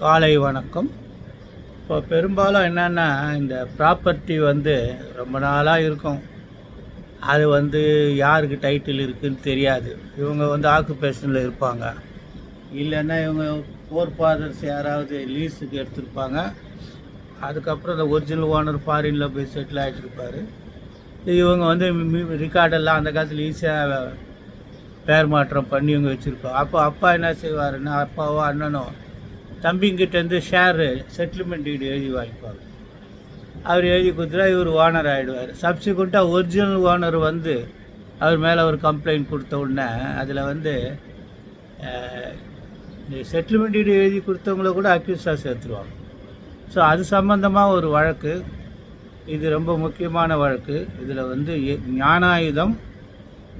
காலை வணக்கம். இப்போ பெரும்பாலும் என்னென்னா இந்த ப்ராப்பர்ட்டி வந்து ரொம்ப நாளாக இருக்கும். அது வந்து யாருக்கு டைட்டில் இருக்குதுன்னு தெரியாது. இவங்க வந்து ஆக்குபேஷனில் இருப்பாங்க. இல்லைன்னா இவங்க ஃபோர் ஃபாதர்ஸ் யாராவது லீஸுக்கு எடுத்திருப்பாங்க. அதுக்கப்புறம் இந்த ஒரிஜினல் ஓனர் ஃபாரினில் போய் செட்டில் ஆகிட்டுருப்பாரு இவங்க வந்து ரெக்கார்டெல்லாம் அந்த காலத்தில் ஈஸியாக பேர் மாற்றம் பண்ணி இவங்க வச்சுருப்பாங்க. அப்போ அப்பா என்ன செய்வாருன்னா அப்பாவோ அண்ணனோ தம்பிங்கிட்டேருந்து ஷேரு செட்டில்மெண்ட் டீடு எழுதி வாங்கிப்பாங்க அவர் எழுதி கொடுத்துட்டா இவர் ஓனர் ஆகிடுவார் சப்சிக்வெண்ட்டாக ஒரிஜினல் ஓனர் வந்து அவர் மேலே ஒரு கம்ப்ளைண்ட் கொடுத்த உடனே அதில் வந்து இந்த செட்டில்மெண்ட் டீடு எழுதி கொடுத்தவங்கள கூட அக்யூஸாக சேர்த்துருவாங்க. ஸோ அது சம்மந்தமாக ஒரு வழக்கு. இது ரொம்ப முக்கியமான வழக்கு. இதில் வந்து எ- Gnanayutham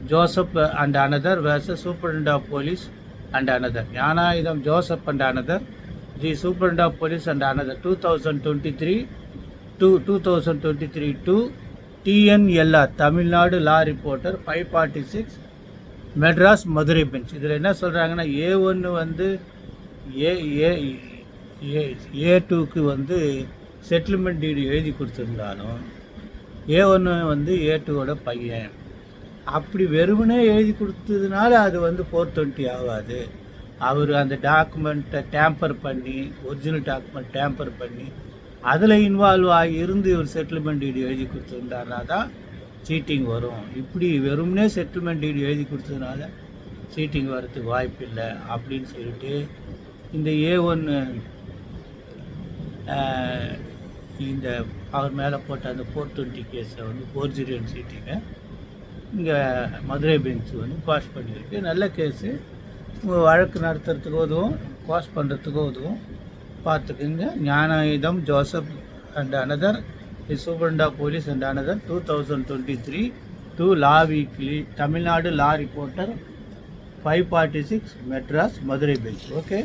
Joseph and another versus superintendent of police and another Gnanayutham Joseph and another the Superintendent of Police and another two thousand twenty three two two thousand twenty three two TNLR Tamil Nadu forty six Madras Madurai bench இதில் என்ன சொல்கிறாங்கன்னா ஏ ஒன்று வந்து ஏ ஏ ஏ டூக்கு வந்து settlement deed எழுதி கொடுத்துருந்தாலும் ஏ ஒன்று வந்து ஏ டூவோட பையன். அப்படி வெறுமனே எழுதி கொடுத்ததுனால அது வந்து ஃபோர் டுவெண்ட்டி ஆகாது. அவர் அந்த டாக்குமெண்ட்டை டேம்பர் பண்ணி ஒரிஜினல் டாக்குமெண்ட் டேம்பர் பண்ணி அதில் இன்வால்வ் ஆகி இருந்து இவர் செட்டில்மெண்ட் டீடு எழுதி கொடுத்துருந்தாருனா தான் சீட்டிங் வரும். இப்படி வெறும்னே செட்டில்மெண்ட் டீடு எழுதி கொடுத்ததுனால சீட்டிங் வர்றதுக்கு வாய்ப்பு இல்லை அப்படின்னு சொல்லிட்டு இந்த ஏ ஒன்று இந்த அவர் மேலே போட்ட அந்த ஃபோர் டுவெண்ட்டி கேஸை வந்து ஃபோர்ஜிரியன் சீட்டிங்கை இங்கே மதுரை பெஞ்ச் வந்து பாஸ் பண்ணியிருக்கு. நல்ல கேஸு வழக்கு நடத்துறதுக்கு உதவும் பாஸ் பண்ணுறதுக்கு உதவும் பார்த்துக்குங்க. Gnanayutham Joseph and another the police and another two thousand twenty three two law weekly Tamil Nadu law reporter five forty six Madras Madurai bench okay